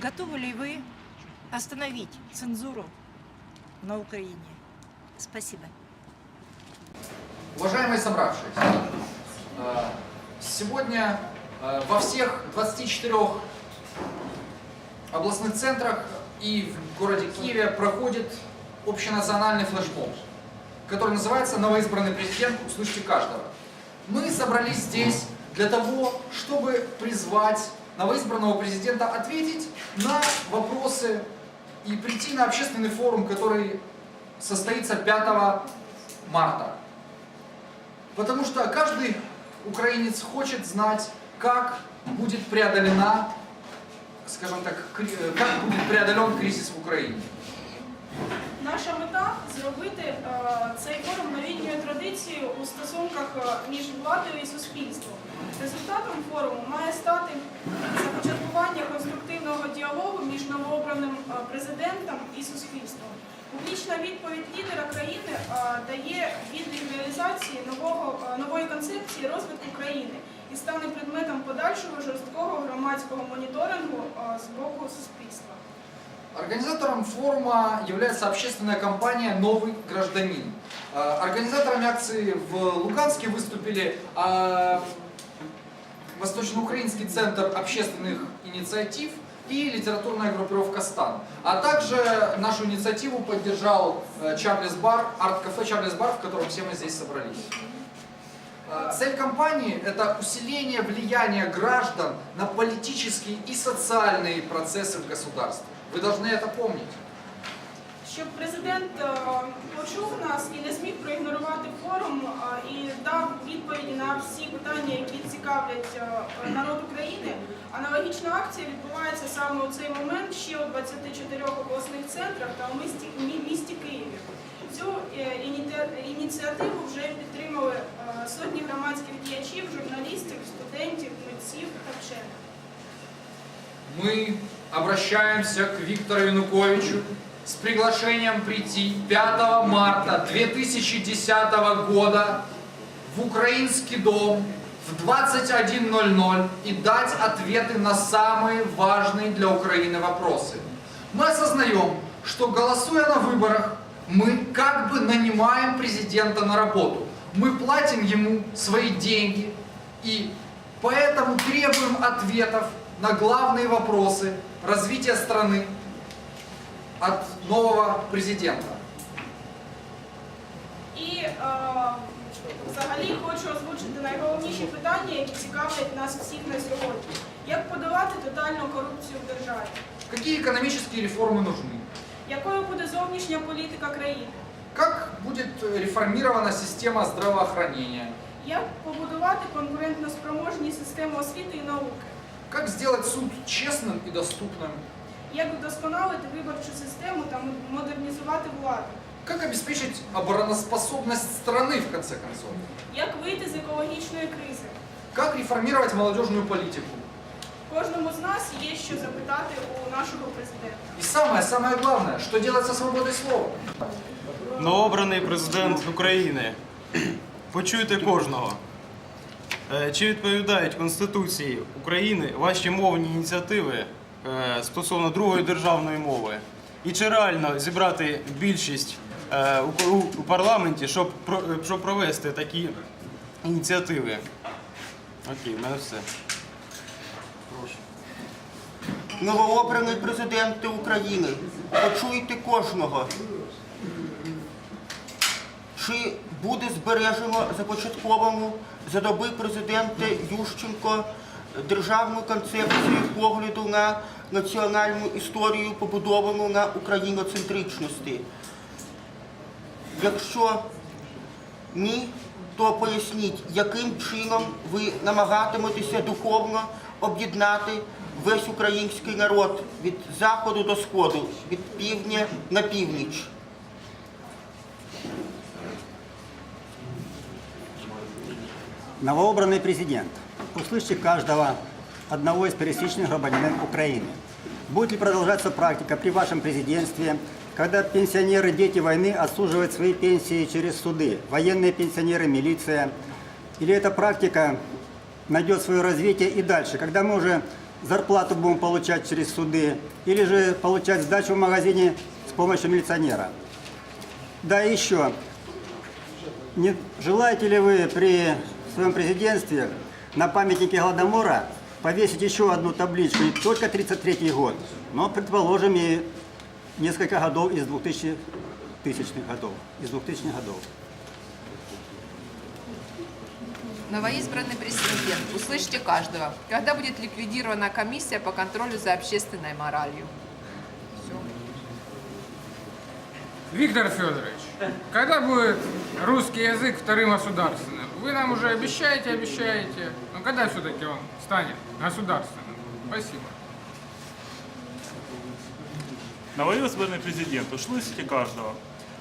Готовы ли вы остановить цензуру на Украине? Спасибо. Уважаемые собравшиеся, э, сегодня э, во всех 24 областных центрах и в городе Киеве проходит общенациональный флешмоб, который называется «Новоизбранный президент. Услышьте каждого». Мы собрались здесь для того, чтобы призвать новоизбранного президента ответить на вопросы и прийти на общественный форум, который состоится 5 марта. Потому что каждый украинец хочет знать, как будет преодолена, скажем так, э, как будет преодолен кризис в Украине. Наша мета зробити е, цей форум новітньою традицією у стосунках е, між владою і суспільством. Результатом форуму має стати започаткування конструктивного діалогу між новообраним е, президентом і суспільством. Публічна відповідь лідера країни дає відлік реалізації нової концепції розвитку країни і стане предметом подальшого жорсткого громадського моніторингу з боку суспільства. Организатором форума является общественная компания «Новый гражданин». Э, Организаторами акции в Луганске выступили э, Восточноукраинский центр общественных инициатив и литературная группировка «Стан». А также нашу инициативу поддержал э, Чарльз Бар, арт-кафе Чарльз Бар, в котором все мы здесь собрались. Э, Цель кампании – это усиление влияния граждан на политические и социальные процессы в государстве. Вы должны это помнить. Щоб президент е, почув нас і не зміг проігнорувати форум е, і дав відповіді на всі питання, які цікавлять е, народ України. Аналогічна акція відбувається саме у цей момент ще у 24 обласних центрах та у місті, мі- місті Києві. Цю е, ініте- ініціативу вже підтримали е, сотні громадських діячів, журналістів, студентів, митців та вчених. Мы обращаемся к Виктору Януковичу с приглашением прийти 5 марта 2010 года в Украинский дом в 21.00 и дать ответы на самые важные для Украины вопросы. Мы осознаем, что голосуя на выборах, мы как бы нанимаем президента на работу. Мы платим ему свои деньги и поэтому требуем ответов на главные вопросы развития страны от нового президента. І е, взагалі хочу озвучити найголовніші питання, які цікавлять нас всіх на сьогодні. Як подолати тотальну корупцію в державі? Какие экономические реформы нужны? Якою буде зовнішня політика країни? Как будет реформирована система здравоохранения? Як побудувати конкурентноспроможні системи освіти і науки? Как сделать суд честным и доступным? Як вдосконалити виборчу систему та модернізувати владу? Как обеспечить обороноспособность страны, в конце концов? Як вийти з екологічної кризи? Как реформировать молодежную политику? Кожному з нас є що запитати у нашого президента. И самое, самое главное, что делать со свободой слова? Новообраний президент України. Почуйте кожного. Е, Чи відповідають Конституції України ваші мовні ініціативи е, стосовно другої державної мови? І чи реально зібрати більшість е, у- парламенті, щоб провести такі ініціативи? Окей, в мене все. Новообраний президенти України, почуйте кожного. Чи буде збережено започатковану за доби президента Ющенко державну концепцію погляду на національну історію, побудовану на україноцентричності? Якщо ні, то поясніть, яким чином ви намагатиметеся духовно об'єднати весь український народ від заходу до сходу, від півдня на північ. Новообранный президент, услышьте каждого одного из пересечных гражданин Украины. Будет ли продолжаться практика при вашем президентстве, когда пенсионеры, дети войны отсуживают свои пенсии через суды, военные пенсионеры, милиция? Или эта практика найдет свое развитие и дальше, когда мы уже зарплату будем получать через суды, или же получать сдачу в магазине с помощью милиционера. Да еще, не желаете ли вы при своем президентстве на памятнике Гладомора повесить еще одну табличку, не только 33 год, но, предположим, и несколько годов из 2000 тысячных годов, из 2000 годов. Новоизбранный президент, услышьте каждого. Когда будет ликвидирована комиссия по контролю за общественной моралью? Виктор Федорович, когда будет русский язык вторым государственным? Вы нам уже обещаете, обещаете. Но когда все-таки он станет государственным? Спасибо. Новоизбранный президент, услышите каждого.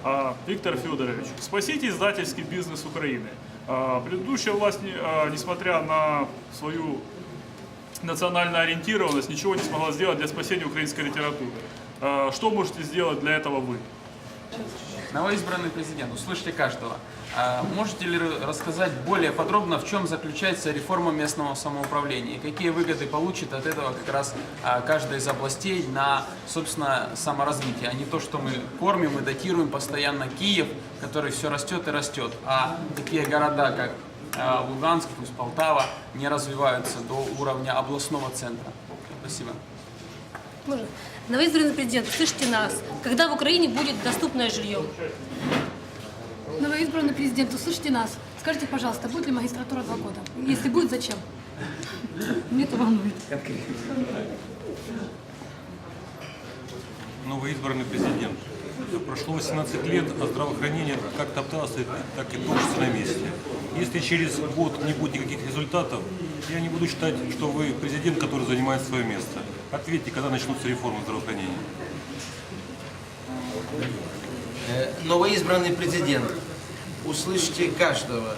А, Виктор Федорович, спасите издательский бизнес Украины. А, Предыдущая власть, а, несмотря на свою национальную ориентированность, ничего не смогла сделать для спасения украинской литературы. А, Что можете сделать для этого вы? Новоизбранный президент, услышьте каждого. А Можете ли ра- рассказать более подробно, в чем заключается реформа местного самоуправления? И какие выгоды получит от этого как раз а, каждая из областей на, собственно, саморазвитие, а не то, что мы кормим и датируем постоянно Киев, который все растет и растет, а такие города, как а, Луганск, пусть Полтава, не развиваются до уровня областного центра. Спасибо. Можно? Новоизбранный президент, слышите нас. Когда в Украине будет доступное жилье? Новоизбранный президент, услышьте нас. Скажите, пожалуйста, будет ли магистратура два года? Если будет, зачем? Мне это волнует. новоизбранный президент. Прошло 18 лет, а здравоохранение как топталось, так и топчется на месте. Если через год не будет никаких результатов, я не буду считать, что вы президент, который занимает свое место. Ответьте, когда начнутся реформы здравоохранения. Э, Новоизбранный президент, услышьте каждого.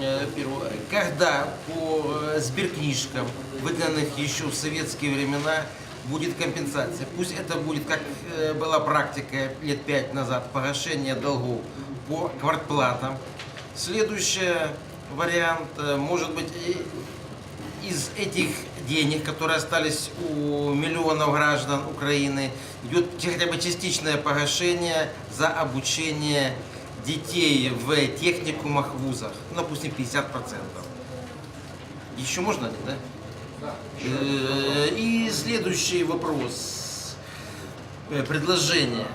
Э, Первое. Когда по э, сберкнижкам, выданных еще в советские времена, будет компенсация. Пусть это будет, как э, была практика лет пять назад, погашение долгов по квартплатам. Следующий вариант, э, может быть, из этих денег, которые остались у миллионов граждан Украины, идет хотя бы частичное погашение за обучение детей в техникумах, вузах, ну, допустим, 50%. Еще можно, да? Э, И следующий вопрос, э, предложение.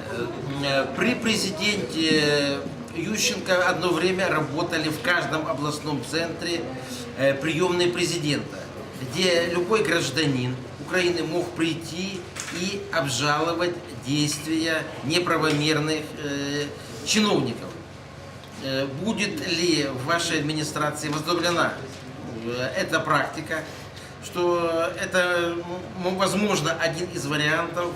Э, При президенте Ющенко одно время работали в каждом областном центре приемные президента, где любой гражданин Украины мог прийти и обжаловать действия неправомерных э, чиновников. Э, Будет ли в вашей администрации возобновлена э, эта практика, что это, возможно, один из вариантов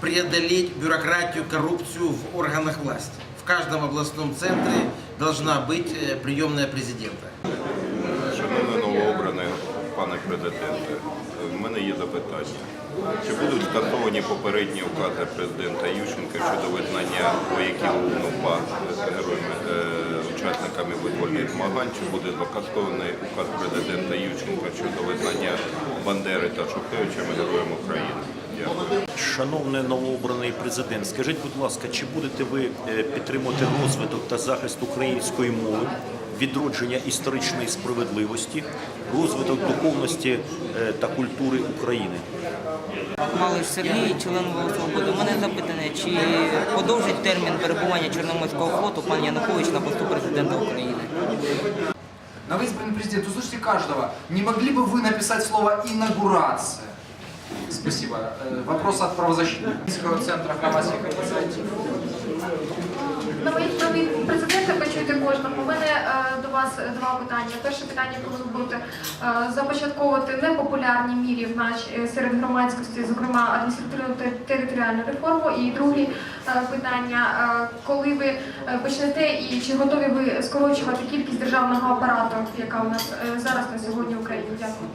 преодолеть бюрократию, коррупцию в органах власти. В каждом областном центре должна быть э, приемная президента. Пане президенте, в мене є запитання. Чи будуть скасовані попередні укази президента Ющенка щодо визнання вояків УНУПА героями е, учасниками визвольних змагань? Чи буде скасований указ президента Ющенка щодо визнання Бандери та Шухевичами героями України? Дякую. Шановний новообраний президент, скажіть, будь ласка, чи будете ви е, підтримувати розвиток та захист української мови, відродження історичної справедливості, розвиток духовності е, та культури України? Малиш Сергій, член «Волос Свободи. У мене запитання, чи подовжить термін перебування Чорноморського флоту пан Янукович на посту президента України? Новоизбранный президент, услышьте каждого. Не могли бы вы написать слово «инаугурация»? Спасибо. Э, Вопрос от правозащитного центра громадских инициатив. Новий президенте. У мене е, до вас два питання. Перше питання повинно бути е, започатковувати непопулярні мірі в наш е, серед громадськості, зокрема адміністративно-територіальну реформу. І друге питання, коли ви почнете і чи готові ви скорочувати кількість державного апарату, яка у нас зараз на сьогодні в Україні? Дякую.